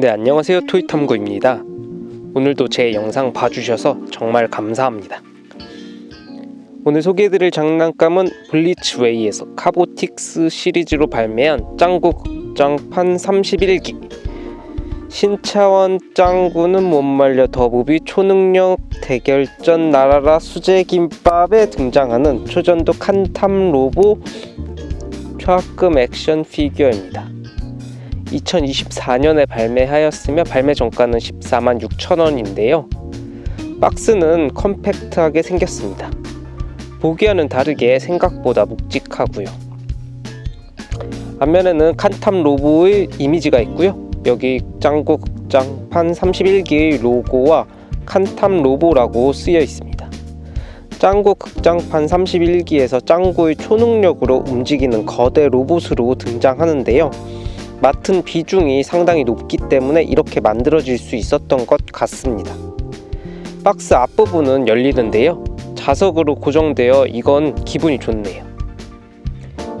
네, 안녕하세요. 토이탐구입니다. 오늘도 제 영상 봐주셔서 정말 감사합니다. 오늘 소개해드릴 장난감은 블리츠웨이에서 카보틱스 시리즈로 발매한 짱구 극장판 31기 신차원 짱구는 못 말려 더부비 초능력 대결전 나라라 수제김밥에 등장하는 초전도 칸탐 로보 초합금 액션 피규어입니다. 2024년에 발매하였으며 발매 정가는 14만 6천 원인데요. 박스는 컴팩트하게 생겼습니다. 보기와는 다르게 생각보다 묵직하고요. 앞면에는 칸탐 로보의 이미지가 있고요. 여기 짱구 극장판 31기의 로고와 칸탐 로보라고 쓰여 있습니다. 짱구 극장판 31기에서 짱구의 초능력으로 움직이는 거대 로봇으로 등장하는데요. 맡은 비중이 상당히 높기 때문에 이렇게 만들어질 수 있었던 것 같습니다. 박스 앞부분은 열리는데요. 자석으로 고정되어 이건 기분이 좋네요.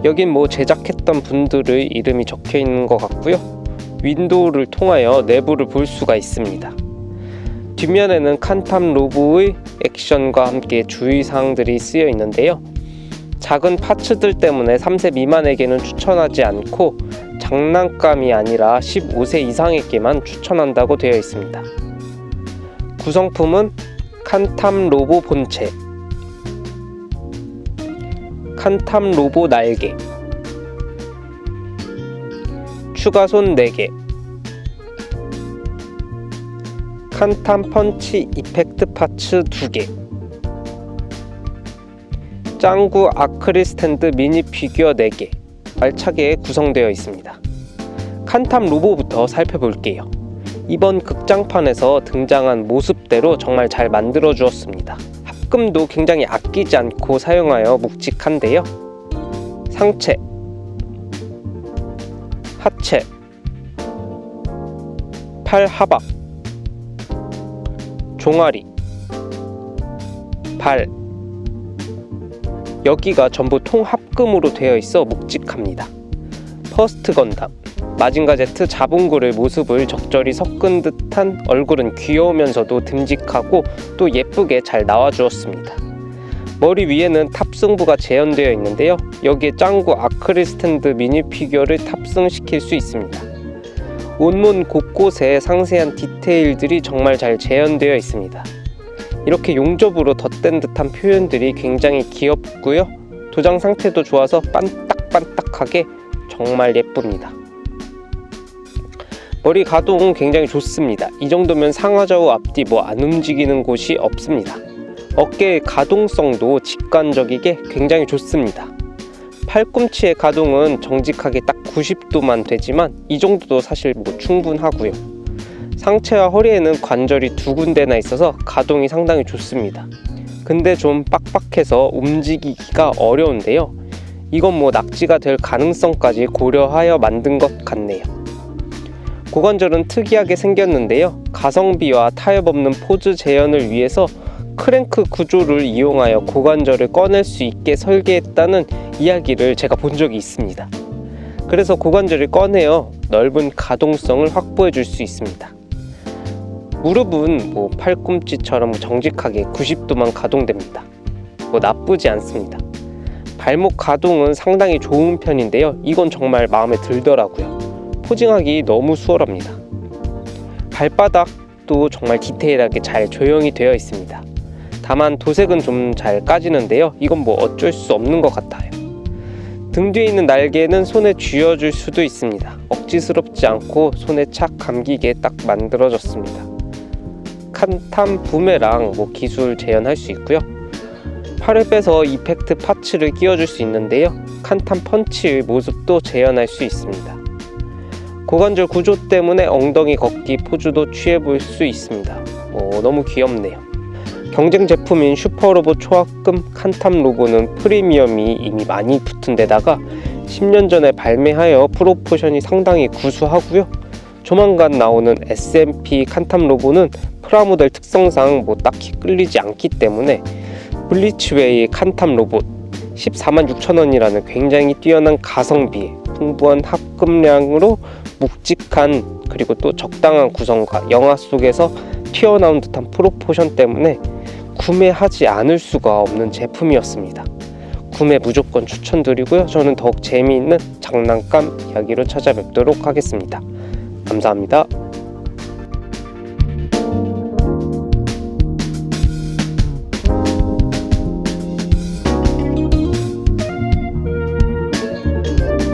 여긴 뭐 제작했던 분들의 이름이 적혀 있는 것 같고요. 윈도우를 통하여 내부를 볼 수가 있습니다. 뒷면에는 칸탐 로보의 액션과 함께 주의사항들이 쓰여 있는데요. 작은 파츠들 때문에 3세 미만에게는 추천하지 않고 장난감이 아니라 15세 이상에게만 추천한다고 되어 있습니다. 구성품은 칸탐 로보 본체, 칸탐 로보 날개, 추가손 4개, 칸탐 펀치 이펙트 파츠 2개, 짱구 아크릴 스탠드 미니 피규어 4개, 알차게 구성되어 있습니다. 칸탐 로보부터 살펴볼게요. 이번 극장판에서 등장한 모습대로 정말 잘 만들어 주었습니다. 합금도 굉장히 아끼지 않고 사용하여 묵직한데요. 상체, 하체, 팔 하박, 종아리, 발, 여기가 전부 통합금으로 되어 있어 묵직합니다. 퍼스트 건담, 마징가 제트 자본고의 모습을 적절히 섞은 듯한 얼굴은 귀여우면서도 듬직하고 또 예쁘게 잘 나와주었습니다. 머리 위에는 탑승부가 재현되어 있는데요. 여기에 짱구 아크릴 스탠드 미니 피규어를 탑승시킬 수 있습니다. 온몸 곳곳에 상세한 디테일들이 정말 잘 재현되어 있습니다. 이렇게 용접으로 덧댄 듯한 표현들이 굉장히 귀엽고요. 도장 상태도 좋아서 반딱반딱하게 정말 예쁩니다. 머리 가동 굉장히 좋습니다. 이 정도면 상하좌우 앞뒤 뭐 안 움직이는 곳이 없습니다. 어깨의 가동성도 직관적이게 굉장히 좋습니다. 팔꿈치의 가동은 정직하게 딱 90도만 되지만 이 정도도 사실 뭐 충분하고요. 상체와 허리에는 관절이 두 군데나 있어서 가동이 상당히 좋습니다. 근데 좀 빡빡해서 움직이기가 어려운데요. 이건 뭐 낙지가 될 가능성까지 고려하여 만든 것 같네요. 고관절은 특이하게 생겼는데요. 가성비와 타협 없는 포즈 재현을 위해서 크랭크 구조를 이용하여 고관절을 꺼낼 수 있게 설계했다는 이야기를 제가 본 적이 있습니다. 그래서 고관절을 꺼내어 넓은 가동성을 확보해 줄 수 있습니다. 무릎은 뭐 팔꿈치처럼 정직하게 90도만 가동됩니다. 뭐 나쁘지 않습니다. 발목 가동은 상당히 좋은 편인데요. 이건 정말 마음에 들더라고요. 포징하기 너무 수월합니다. 발바닥도 정말 디테일하게 잘 조형이 되어 있습니다. 다만 도색은 좀 잘 까지는데요. 이건 뭐 어쩔 수 없는 것 같아요. 등 뒤에 있는 날개는 손에 쥐어줄 수도 있습니다. 억지스럽지 않고 손에 착 감기게 딱 만들어졌습니다. 칸탐 부메랑 뭐 기술 재현할 수 있고요. 팔을 빼서 이펙트 파츠를 끼워줄 수 있는데요. 칸탐 펀치의 모습도 재현할 수 있습니다. 고관절 구조 때문에 엉덩이 걷기 포즈도 취해볼 수 있습니다. 어, 너무 귀엽네요. 경쟁 제품인 슈퍼로봇 초합금 칸탐 로고는 프리미엄이 이미 많이 붙은 데다가 10년 전에 발매하여 프로포션이 상당히 구수하고요. 조만간 나오는 SMP 칸탐 로고는 프라모델 특성상 뭐 딱히 끌리지 않기 때문에 블리츠웨이 칸탐 로봇 14만 6천 원이라는 굉장히 뛰어난 가성비에 풍부한 합금량으로 묵직한 그리고 또 적당한 구성과 영화 속에서 튀어나온 듯한 프로포션 때문에 구매하지 않을 수가 없는 제품이었습니다. 구매 무조건 추천드리고요. 저는 더욱 재미있는 장난감 이야기로 찾아뵙도록 하겠습니다. 감사합니다.